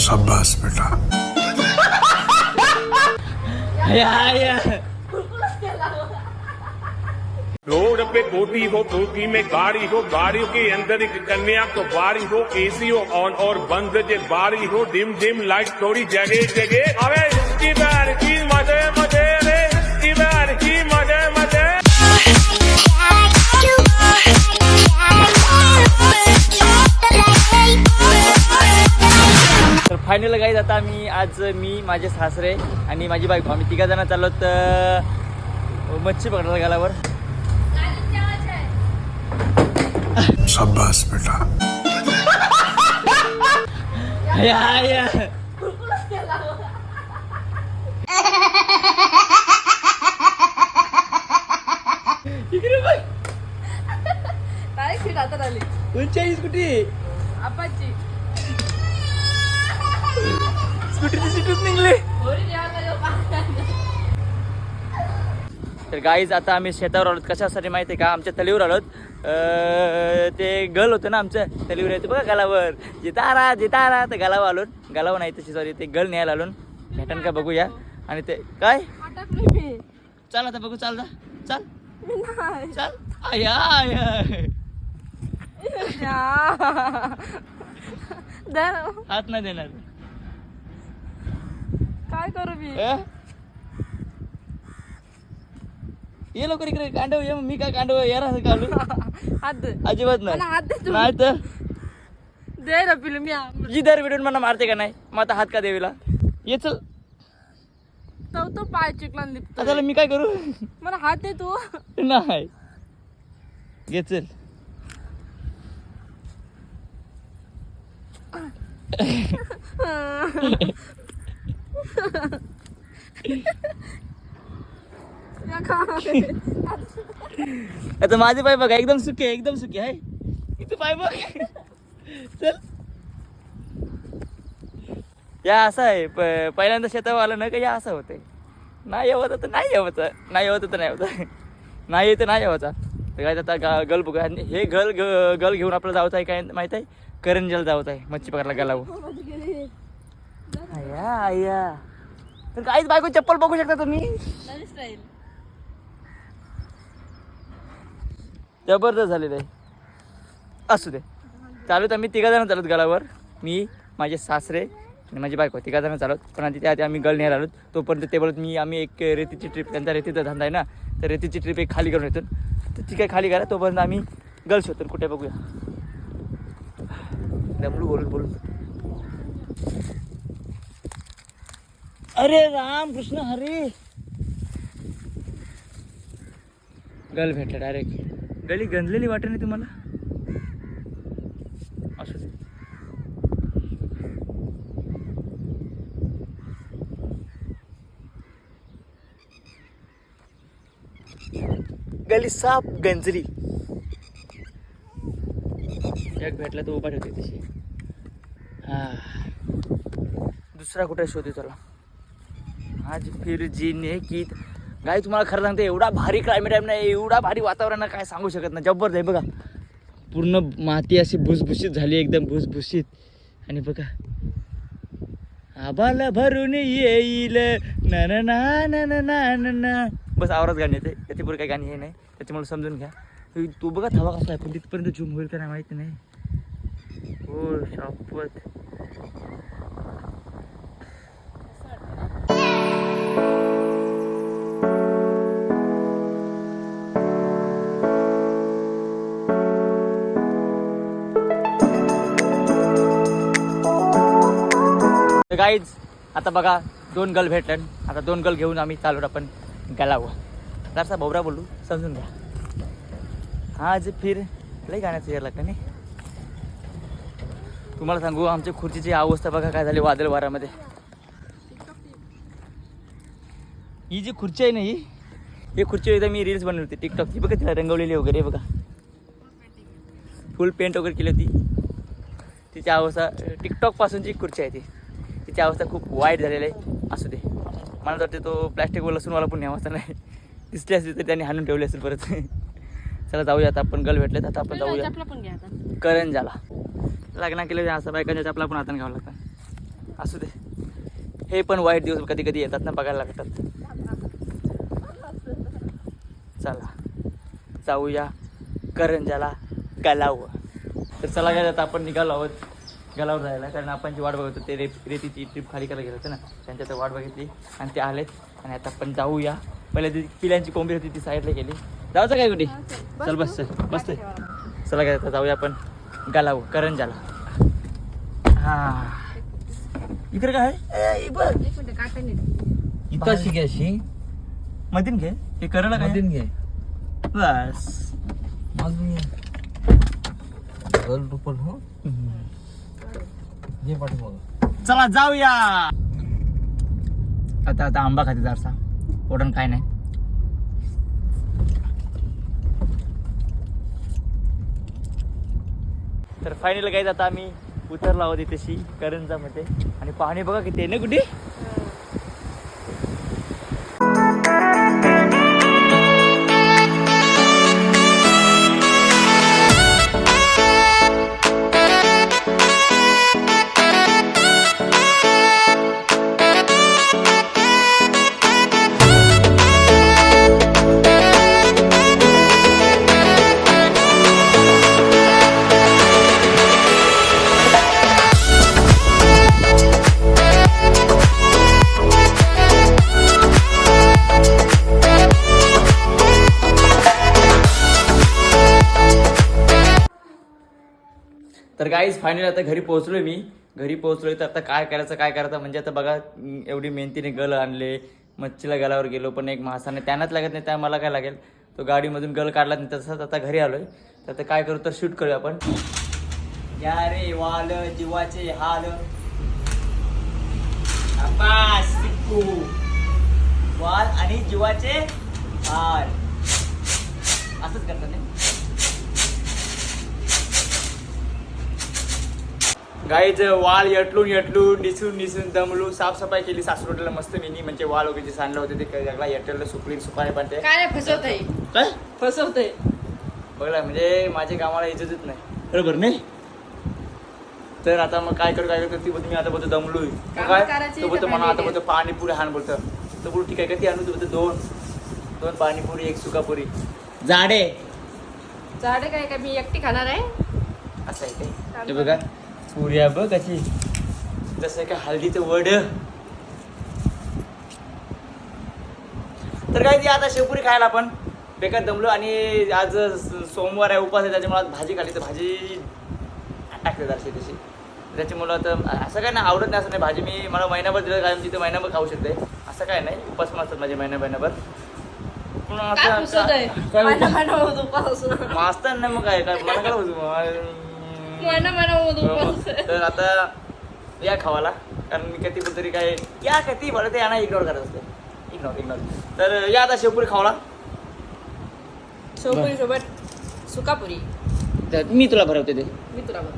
शाबाश बेटा। या या। रोड पे कोठी हो गोटी में गाड़ी हो गाड़ियों के अंदर एक कन्या तो बारी हो एसी हो ऑन और बंद जे बारी हो डिम डिम लाइट थोड़ी जगह जगह। अरे इसकी बार की मज़े आज मी माझे सासरे आणि माझी बायको. आम्ही तिघा जण चाललो तर मच्छी पकडायला गालावर बेटा. या या. इकडे बघ. काय सीट हातात आली कोणची स्कूटी आपाची. स्कूटीची सीटच निघले. तर गाईज आता आम्ही शेतावर आलोत. कशासाठी माहिती आहे का? आमच्या तलीवर आलोत. ते गल होतं ना आमचं तलीवर येते बघा गालावर. जितारा जितारा तर गालावर आलो गालावर नाही तशी सॉरी ते गल न्यायला आलो. भेटन का बघूया. आणि ते काय? चाल आता बघू चाल चाल. चाल. आया आया. हात नाही देणार. काय करू मी? अं? ये लवकर इकडे कांडव ये मी काय कांडव यार घालू हात दे. अजिबात मला हात दे नाही तू. नाही तर? दे ना पिलू मी जी दर विडून मला मारते का नाही मग आता हात का देवीला? ये चल. तो तो पाय चिकला लिपतो आता मी काय करू? मला हात दे तू. नाही. चल या काय? आता माझे पाय बघा एकदम सुके एकदम सुके आहे इथे पाय बघ. चल. या असं आहे. पहिल्यांदा शेतावर आलं ना का या असं होतंय. नाही यावं तर नाही यावचं नाही यावं तर नाही यावचं नाही येतं नाही यावचा तर काय आता गा गल बघा हे गल गल घेऊन आपलं जावचं आहे काय माहीत आहे? करंजल जावत आहे मच्छी पकडायला गलावं आया आया. तर काहीच बायको चप्पल बघू शकता तुम्ही. जबरदस्त झालेलं आहे. असू दे. चालूत आम्ही तिघा जण चालत गलावर मी माझे सासरे आणि माझी बायको. तिघा जण चालत. पण आधी त्या आम्ही गल न्यायला आलो. तोपर्यंत ते बोलत मी आम्ही एक रेतीची ट्रिप त्यांचा रेतीचा धंदा आहे ना तर रेतीची ट्रिप एक खाली करून येतो तर ती काय खाली करा तोपर्यंत आम्ही गल शोधतो कुठे बघूया. दमलू बोलून बोलून. अरे राम कृष्ण हरे। गल भेटला डायरेक्ट गली गंजलेली वाटत नाही तुम्हाला? असं गली साप गंजली. एक भेटला तो उभा ठेवते तशी. हा. दुसरा कुठे शोधू चला आज फिर जीने की गाय तुम्हाला खरं सांगते एवढा भारी क्लायमेट आहे ना एवढा भारी वातावरण काय सांगू शकत नाही. जबरदस्त आहे बघा. पूर्ण माती अशी भुसभुशीत झाली एकदम भुसभुशीत. आणि बघा. आबाला भरून येईल. ना ना ना ना ना ना ना ना. बस आवरात गाणी येते. त्याच्यापुढे काही गाणी हे नाही. त्याच्यामुळे समजून घ्या. तू बघा हवा कसा आहे पण तिथपर्यंत झूम होईल का नाही माहिती नाही. हो शापत गाईज आता बघा दोन गल भेटलं. आता दोन गल घेऊन आम्ही चालू आपण गलावं जरासा बोबरा बोलू समजून घ्या. आज फिर लई गाण्याचं यायला लागतं नाही. तुम्हाला सांगू आमच्या खुर्चीची अवस्था बघा काय झाली वादळ वाऱ्यामध्ये. ही जी खुर्ची आहे ना ही ही खुर्ची एकदा मी रील्स बनवली होती टिकटॉकची बघा तिला रंगवलेली वगैरे बघा. फुल पेंट वगैरे केली होती. तिची अवस्था टिकटॉकपासूनची खुर्ची आहे ती. तिची अवस्था खूप वाईट झालेली आहे. असू दे. मला तर वाटते तो प्लॅस्टिकवर लसूणवाला पण अवस्था नाही. दिसली असली तर त्यांनी हाणून ठेवली असेल परत. चला जाऊया आता आपण. गल भेटलेत आता आपण जाऊया. आता. करंजाला. लग्न केलं असं बायकांच्या चपला पण हाताने घ्यावं लागतं. असू दे. हे पण वाईट दिवस कधी कधी येतात ना बघायला लागतात. चला. जाऊया करंजाला. गलाव तर चला काय आता आपण निघालो आहोत. गलावर जायला कारण आपण जी वाट बघत होतो ते रे रेतीची ट्रिप खाली करायला गेलो होतो ना. त्यांच्या तर वाट बघितली आणि ते आलेत. आणि आता आपण जाऊया. पहिले ती पिल्यांची कोंबडी होती ती साईडला गेली. जायचं काय कुठे चल बस चल बस चल. चला काय आता जाऊया आपण गलाव करंजाला हा. इकडे काय? आहे? ए, बघ. इथं शिकायची मधीन घे. हे करायला काय? मधून घे. बस. घे गल रुपल हो? घे पाठीमागं चला जाऊया. आता आता आंबा खाते दारसा पोटन काय नाही. तर फायनल काय आता आम्ही उतरलो आहोत इथेशी करंजामध्ये आणि पाणी बघा किती आहे ना कुठे? तर गाईज फायनल आता घरी पोहोचलोय मी. घरी पोहोचलोय तर आता काय करायचं काय करायचं? म्हणजे आता बघा एवढी मेहनतीने गल आणले मच्छीला गलावर गेलो पण एक मासाने त्यांनाच लागत नाही त्या मला काय लागेल? तो गाडीमधून गल काढला नाही तसंच आता घरी आलोय. तर आता काय करू तर शूट करूया आपण. या रे वाल जीवाचे हाल. वाल आणि जीवाचे हाल. असंच करतात गाईचं वाल यटलून यटलून निसून निसून दमलून साफसफाई केली. सासरोटीला मस्त मिनी म्हणजे वाल वगैरे सांडलं होते ते जगला यटलं सुकली सुपारी पण ते. काय फसवतय? काय? फसवतय. बघला म्हणजे माझ्या कामाला इज्जतच नाही. बरोबर नाही? तर आता मग काय करू काय करू? ती बोलते मी आता बोलतो दमलोय कामं काय? तो बोलतो मला आता बोलतो पाणीपुरी हाण बोलतो. तो बोलतो ठीक आहे का ती आणू? तू बोलतो दोन. दोन पाणीपुरी एक सुकापुरी. जाडे झाडे काय काय मी एकटी खाणार आहे? असं आहे ते. बघा. पुऱ्या बघ कशी जसं का हळदीचं वड. तर काय ती आता शेवपुरी खायला आपण. बेकार दमलो आणि आज सोमवार आहे उपास आहे त्याच्यामुळे आज भाजी खाली तर भाजी टाकते जरशी तशी. त्याच्यामुळं आता असं काय नाही आवडत नाही असं नाही भाजी मी मला महिनाभर दिलं काय तिथं महिनाभर खाऊ शकते. असं काय नाही उपास पण असतात माझे महिना महिनाभर. पण आता- फसवतय काय मास्तर नाही मग काय काय मला काय महिना होत उपास हो. तर आता या खावाला. कारण मी कधी तरी काय या कधी मला ते यांना इग्नोर करत असते. इग्नोर इग्नोर तर या आता शेवपुरी खावाला. शेवपुरी सोबत सुकापुरी. तर मी तुला भरवते ते. मी तुला बघ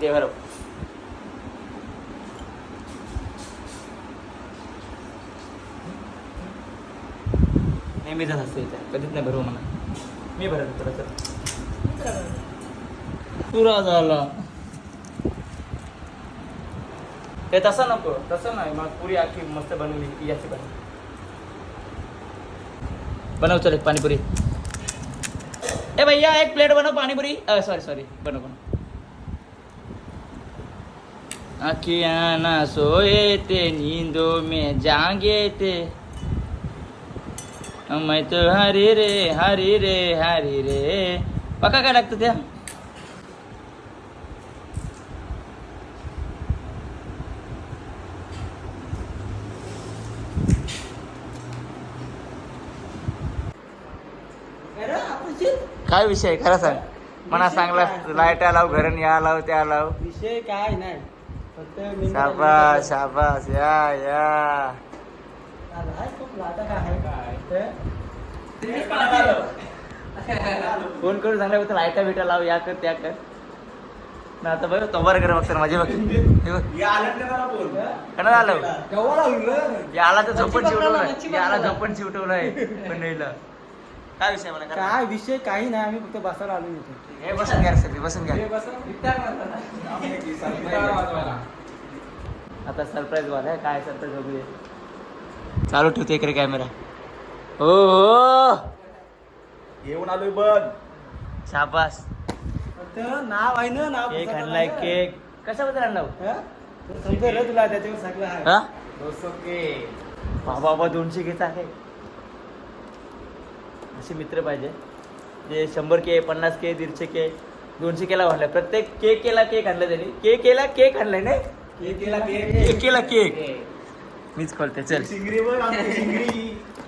ते भरव. नेहमीच असते इथे. कधीच नाही भरव मला मी भरवतो तुला बघ पुरा झाला. ते तसं नको तसं नाही. मग पुरी आखी मस्त बनवली याची बनव. बनव चल एक पाणीपुरी. ए भैया एक प्लेट बनव पाणीपुरी. सॉरी सॉरी बनव बनव. अखियाँ ना सोए ते नींदो में जागे ते. मैं तो हरी रे हरी रे हरी रे. पक्का काय लागतं त्या काय विषय आहे? खरं सांग. मला सांगला लाइट लाव घरण या लाव त्या लाव विषय काय नाही. फक्त शाबास शाबास या या. आहे? फोन करून सांगला होतं लाईटा बिटा लाव या कर त्या कर. ना आता बघ तो बरं कर बघ तर माझी बघ. कोणाला आलं याला तर झोपण याला पकडा. झोपण शिवटवलंय पण काय विषय मला. काय विषय काही नाही आम्ही फक्त बसायला आलो इथे. हे बसून घ्या रे सगळे बसून घ्या. आता सरप्राईज वाला आहे काय सरप्राईज बघूया. चालू ठेवतो इकडे कॅमेरा हो हो. येऊन आलोय बघ. शाबास. नाव आहे ना नाव केक आणलाय. केक. कशाबद्दल आणला हो? हा? तर समजेल रे तुला त्याच्यावर सगळं आहे. हा? बाबा बाबा दोनशे घेत आहे. असे मित्र पाहिजे. जे शंभर के पन्नास के दीडशे के दोनशे केला म्हणलं प्रत्येक केक केला केक आणला त्यांनी. केक केला केक आणलाय नाही केक केला केक. केक केला केक. मीच खोलते चल. शिंगरी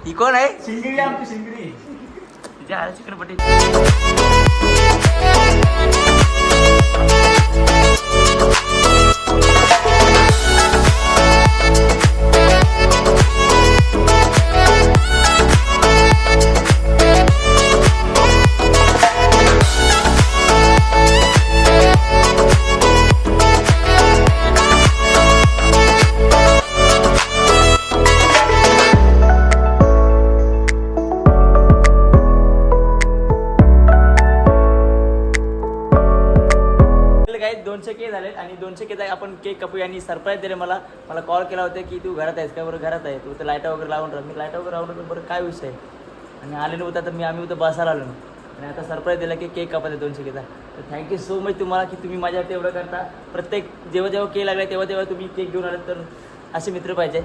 ही कोण आहे? शिंगरी आमची शिंगरी तिच्या हात चिकन पटेल सरप्राईज दिले मला. मला कॉल केला होता की तू घरात आहेस काय बरं घरात आहे. तू तर लाईटा वगैरे लावून राह मी लाईटा वगैरे लावून बरं काय विषय? आणि आलेलो होता तर मी आम्ही उद्या बसायला आलो. आणि आता सरप्राईज दिला की केक कापायचा दोनशे केचा तर थँक्यू सो मच तुम्हाला की तुम्ही माझ्या एवढं करता. प्रत्येक जेव्हा जेव्हा केक लागला तेव्हा तेव्हा तुम्ही केक घेऊन आलात. तर असे मित्र पाहिजे.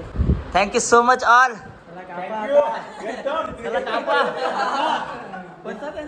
थँक्यू सो मच ऑल कापा